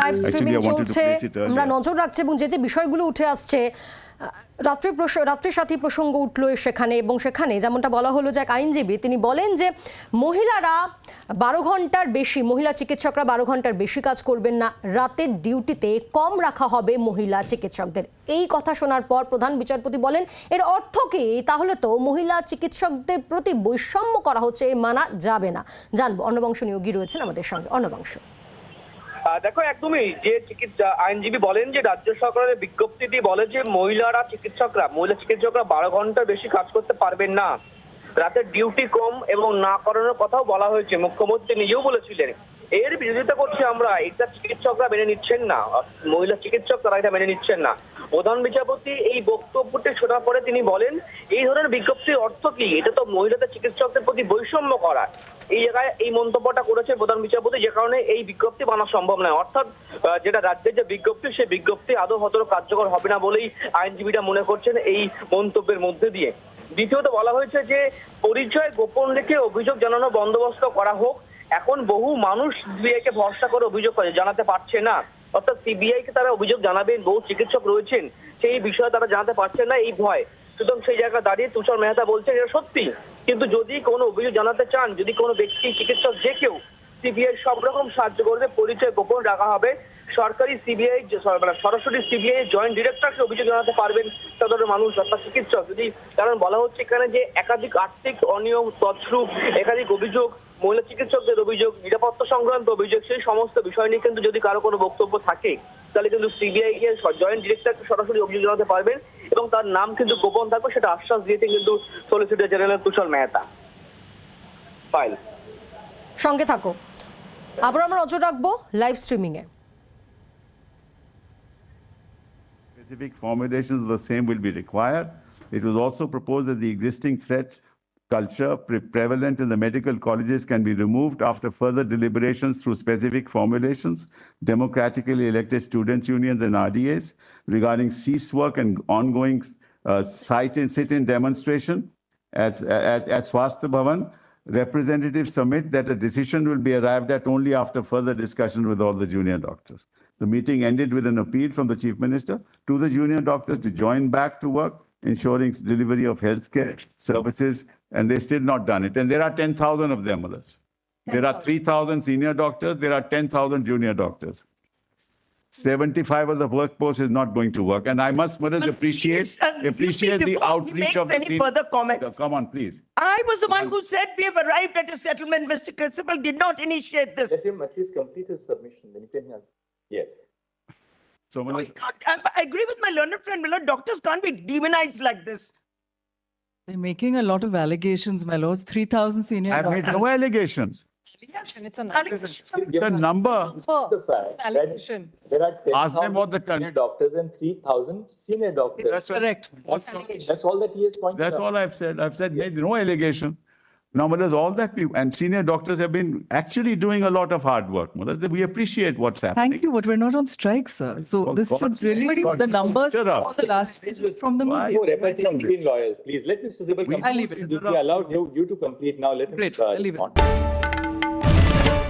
Live streaming চলছে। আমরা নজর রাখছি এবং যে যে বিষয়গুলো উঠে আসছে রাত্রি রাত্রি সাথী প্রসঙ্গ উঠল সেখানে এবং সেখানে যেমনটা বলা হলো যে এক আইনজীবী তিনি বলেন যে মহিলারা বারো ঘণ্টার বেশি মহিলা চিকিৎসকরা বারো ঘণ্টার বেশি কাজ করবেন না। রাতের ডিউটিতে কম রাখা হবে মহিলা চিকিৎসকদের। এই কথা শোনার পর প্রধান বিচারপতি বলেন এর অর্থ কি? তাহলে তো মহিলা চিকিৎসকদের প্রতি বৈষম্য করা হচ্ছে মানা যাবে না। জানব। অন্নবংশ নিয়োগী রয়েছেন আমাদের সঙ্গে। অন্নবংশ দেখো, একদমই যে চিকিৎসা, আইনজীবী বলেন যে রাজ্য সরকারের বিজ্ঞপ্তিটি বলে যে মহিলারা চিকিৎসকরা, মহিলা চিকিৎসকরা বারো ঘণ্টা বেশি কাজ করতে পারবেন না। রাতে ডিউটি কম এবং না করানোর কথাও বলা হয়েছে। মুখ্যমন্ত্রী নিজেও বলেছিলেন, এর বিরোধিতা করছি আমরা এটা চিকিৎসকরা মেনে নিচ্ছেন না। মহিলা চিকিৎসক তারা এটা মেনে নিচ্ছেন না। প্রধান বিচারপতি এই বক্তব্যটি শোনার পরে তিনি বলেন, এই ধরনের বিজ্ঞপ্তির অর্থ কি? এটা তো মহিলাদের চিকিৎসকদের প্রতি বৈষম্য করা। এই জায়গায় এই মন্তব্যটা করেছে প্রধান বিচারপতি, যে কারণে এই বিজ্ঞপ্তি মানা সম্ভব নয়। অর্থাৎ যেটা রাজ্যের যে বিজ্ঞপ্তি, সেই বিজ্ঞপ্তি আদৌ হয়তো কার্যকর হবে না বলেই আইনজীবীরা মনে করছেন এই মন্তব্যের মধ্যে দিয়ে। দ্বিতীয়ত বলা হয়েছে যে, পরিচয় গোপন রেখে অভিযোগ জানানো বন্দোবস্ত করা হোক। এখন বহু মানুষ সিবিআই কে ভরসা করে অভিযোগ জানাতে পারছে না। অর্থাৎ সিবিআই কে তারা অভিযোগ জানাবেন, বহু চিকিৎসক রয়েছেন, সেই বিষয়ে তারা জানাতে পারছেন না এই ভয়। সুতরাং সেই জায়গায় দাঁড়িয়ে তুষার মেহতা বলছেন, এটা সত্যি। কিন্তু যদি কোনো অভিযোগ জানাতে চান, যদি কোনো ব্যক্তি, চিকিৎসক যে কেউ সিবিআই সব রকম সাহায্য করবে পরিচয় গোপন রাখা হবে। সরকারি সিবিআই মানে সরাসরি সিবিআই জয়েন্ট ডিরেক্টরকে অভিযোগ জানাতে পারবেন সাধারণ মানুষ, অর্থাৎ চিকিৎসক। যদি কারণ বলা হচ্ছে এখানে যে একাধিক আর্থিক অনিয়ম তছরূপ একাধিক অভিযোগ, মহিলা চিকিৎসকদের অভিযোগ, নিরাপত্তা সংক্রান্ত অভিযোগ, সেই সমস্ত বিষয় নিয়ে কিন্তু যদি কারও কোনো বক্তব্য থাকে, তাহলে কিন্তু সিবিআই কে জয়েন্ট ডিরেক্টরকে সরাসরি অভিযোগ জানাতে পারবেন এবং তার নাম কিন্তু গোপন থাকবে, সেটা আশ্বাস দিয়েছে কিন্তু solicitor general Tushar Mehta. File সঙ্গে থাকো আবার আমরা নজর রাখবো live স্ট্রিমিংয়ে Specific formulations of the same will be required. It was also proposed that the existing threat culture pre- prevalent in the medical colleges can be removed after further deliberations through specific formulations, democratically elected students' unions and RDAs regarding cease work and ongoing uh, site-in, sit-in demonstration at, at, at Swasthya Bhavan. Representatives submit that a decision will be arrived at only after further discussion with all the junior doctors. The meeting ended with an appeal from the Chief Minister to the junior doctors to join back to work, ensuring delivery of healthcare services, and they've still not done it. And there are 10,000 of them, Malas. There are 3,000 senior doctors, there are 10,000 junior doctors. 75 of the workforce is not going to work. And I must, Malas, appreciate, And uh, appreciate the outreach of the any senior- further comments. Come on, please. I was the one who said we have arrived at a settlement. Mr. Principal did not initiate this. Let him at least complete his submission, then you can have, yes. So, I Malas, can't, I, I agree with my learned friend, Miller. Doctors can't be demonized like this. They're making a lot of allegations, my lords. 3,000 senior I've made doctors. no allegations. Allegation, It's an Allegation. It's a number. The fact that allegation. there are Ask them what the 10,000 con- doctors and 3,000 senior doctors. That's right. Correct. That's that's all that he has pointed out. That's all I've said. I've said made no allegation. Now, but there's all that we, and senior doctors have been actually doing a lot of hard work. Malas. We appreciate what's happening. Thank you, but we're not on strike, sir. So For this should God's really, sake, the numbers shut up. for the last from the Why? media. No repetition between lawyers, please. Let Mr. Zibal complete. I'll leave it. We we allowed you, you to complete now. Let him. Great. uh, I'll leave it. respond.